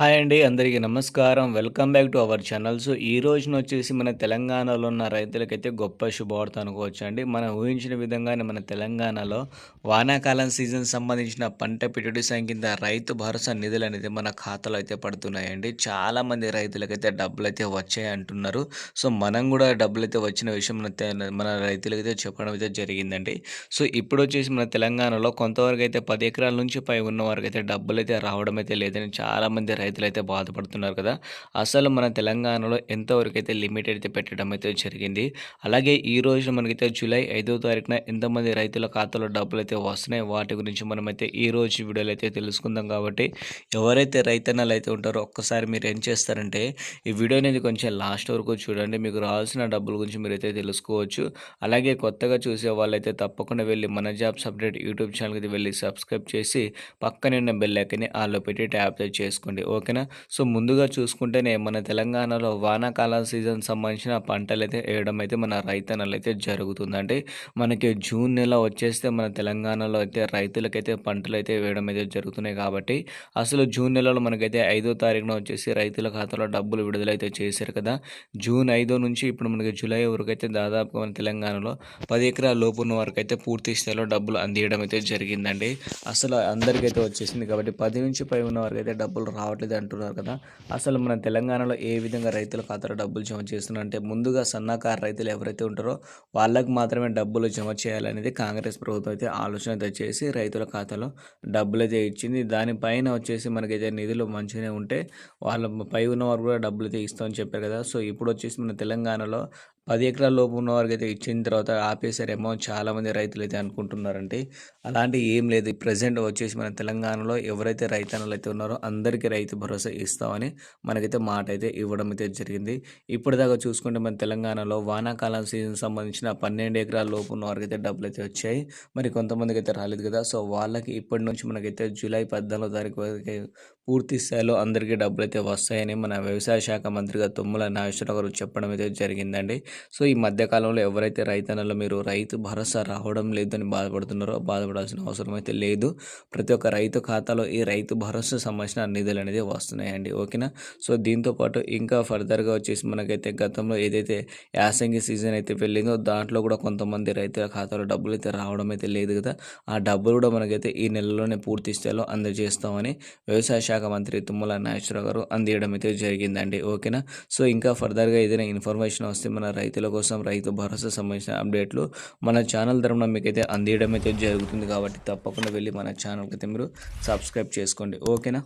Hi అండి అందరికీ నమస్కారం. Welcome back to our channel. So ఈ రోజున వచ్చేసి మన తెలంగాణలో ఉన్న రైతులకైతే గొప్ప శుభవార్త అనుకోవచ్చు అండి మనం ఊహించిన విధంగానే మన తెలంగాణలో వానాకాలం సీజన్ సంబంధించిన పంట పెట్టుబడి కింద రైతు భరోసా నిధులు అనేది మన ఖాతాలో అయితే పడుతున్నాయండి. చాలామంది రైతులకైతే డబ్బులు అయితే వచ్చాయి అంటున్నారు. సో మనం కూడా డబ్బులు అయితే వచ్చిన విషయం మన మన రైతులకైతే చెప్పడం అయితే జరిగిందండి. సో ఇప్పుడు వచ్చేసి మన తెలంగాణలో కొంతవరకు అయితే పది ఎకరాల నుంచి పై ఉన్న వారికి అయితే డబ్బులు అయితే రావడం అయితే లేదని చాలామంది రైతు అయితే బాధపడుతున్నారు కదా. అసలు మన తెలంగాణలో ఎంతవరకు అయితే లిమిట్ అయితే పెట్టడం అయితే జరిగింది. అలాగే ఈ రోజు మనకైతే జూలై ఐదో తారీఖున ఎంతమంది రైతుల ఖాతాలో డబ్బులు అయితే వస్తున్నాయి వాటి గురించి మనమైతే ఈ రోజు వీడియోలో అయితే తెలుసుకుందాం కాబట్టి ఎవరైతే రైతన్నలు అయితే ఉంటారో ఒక్కసారి మీరు ఏం చేస్తారంటే ఈ వీడియో అనేది కొంచెం లాస్ట్ వరకు చూడండి. మీకు రావాల్సిన డబ్బుల గురించి మీరు అయితే తెలుసుకోవచ్చు. అలాగే కొత్తగా చూసే వాళ్ళైతే తప్పకుండా వెళ్ళి మన జాబ్స్ అప్డేట్ యూట్యూబ్ ఛానల్కి వెళ్ళి సబ్స్క్రైబ్ చేసి పక్కనే ఉన్న బెల్ ఐకన్ని ఆల్లో పెట్టి ట్యాప్ చేసుకోండి. ఓకేనా? సో ముందుగా చూసుకుంటేనే మన తెలంగాణలో వానాకాల సీజన్ సంబంధించిన పంటలు అయితే వేయడం అయితే మన రైతన్నలు అయితే జరుగుతుందండి మనకి జూన్ నెల వచ్చేస్తే మన తెలంగాణలో అయితే రైతులకైతే పంటలు అయితే వేయడం అయితే జరుగుతున్నాయి కాబట్టి అసలు జూన్ నెలలో మనకైతే ఐదో తారీఖున వచ్చేసి రైతుల ఖాతాలో డబ్బులు విడుదలైతే చేశారు కదా. జూన్ ఐదో నుంచి ఇప్పుడు మనకి జూలై వరకు అయితే దాదాపుగా మన తెలంగాణలో పది ఎకరాల లోపు ఉన్న వరకు అయితే పూర్తి స్థాయిలో డబ్బులు అందియడం అయితే జరిగిందండి. అసలు అందరికైతే వచ్చేసింది కాబట్టి పది నుంచి పై ఉన్న వరకు అయితే డబ్బులు రావడం రావట్లేదు అంటున్నారు కదా. అసలు మన తెలంగాణలో ఏ విధంగా రైతుల ఖాతాలో డబ్బులు జమ చేస్తున్నారు? అంటే ముందుగా సన్నకారు రైతులు ఎవరైతే ఉంటారో వాళ్ళకు మాత్రమే డబ్బులు జమ చేయాలనేది కాంగ్రెస్ ప్రభుత్వం అయితే ఆలోచన అయితే చేసి రైతుల ఖాతాలో డబ్బులు అయితే ఇచ్చింది. దానిపైన వచ్చేసి మనకైతే నిధులు మంచిగానే ఉంటే వాళ్ళ పై ఉన్న వారు కూడా డబ్బులు అయితే ఇస్తామని చెప్పారు కదా. సో ఇప్పుడు వచ్చేసి మన తెలంగాణలో పది ఎకరాల లోపు ఉన్న వారికి అయితే ఇచ్చిన తర్వాత ఆపేశారేమో చాలామంది రైతులు అయితే అనుకుంటున్నారంటే. అలాంటి ఏం లేదు. ప్రజెంట్ వచ్చేసి మన తెలంగాణలో ఎవరైతే రైతన్నలు అయితే ఉన్నారో అందరికీ రైతు భరోసా ఇస్తామని మనకైతే మాట అయితే ఇవ్వడం అయితే జరిగింది. ఇప్పటిదాకా చూసుకుంటే మన తెలంగాణలో వానాకాలం సీజన్ సంబంధించిన పన్నెండు ఎకరాల లోపు ఉన్న వారికి అయితే డబ్బులు అయితే వచ్చాయి. మరి కొంతమందికి అయితే రాలేదు కదా. సో వాళ్ళకి ఇప్పటి నుంచి మనకైతే జూలై పద్నాలుగో తారీఖు వరకు పూర్తి స్థాయిలో అందరికీ డబ్బులు అయితే వస్తాయని మన వ్యవసాయ శాఖ మంత్రిగా తుమ్మల నాగేశ్వరరావు గారు చెప్పడం అయితే జరిగిందండి. సో ఈ మధ్యకాలంలో ఎవరైతే రైతన్నలో మీరు రైతు భరోసా రావడం లేదని బాధపడుతున్నారో బాధపడాల్సిన అవసరం అయితే లేదు. ప్రతి ఒక్క రైతు ఖాతాలో ఈ రైతు భరోసా సంబంధించిన నిధులు అనేది వస్తున్నాయండి. ఓకేనా? సో దీంతో పాటు ఇంకా ఫర్దర్గా వచ్చేసి మనకైతే గతంలో ఏదైతే యాసంగి సీజన్ అయితే వెళ్ళిందో దాంట్లో కూడా కొంతమంది రైతుల ఖాతాలో డబ్బులు అయితే రావడం అయితే లేదు కదా! ఆ డబ్బులు కూడా మనకైతే ఈ నెలలోనే పూర్తి స్థాయిలో అందజేస్తామని వ్యవసాయ శాఖ మంత్రి తుమ్మల నాగేశ్వరరావు గారు అందియడం అయితే జరిగిందండి. ఓకేనా? సో ఇంకా ఫర్దర్గా ఏదైనా ఇన్ఫర్మేషన్ వస్తే మన రైతుల కోసం రైతు భరోసా సంబంధించిన అప్డేట్లు మన ఛానల్ తరఫున మీకైతే అందియడం అయితే జరుగుతుంది కాబట్టి తప్పకుండా వెళ్ళి మన ఛానల్కి అయితే మీరు సబ్స్క్రైబ్ చేసుకోండి. ఓకేనా?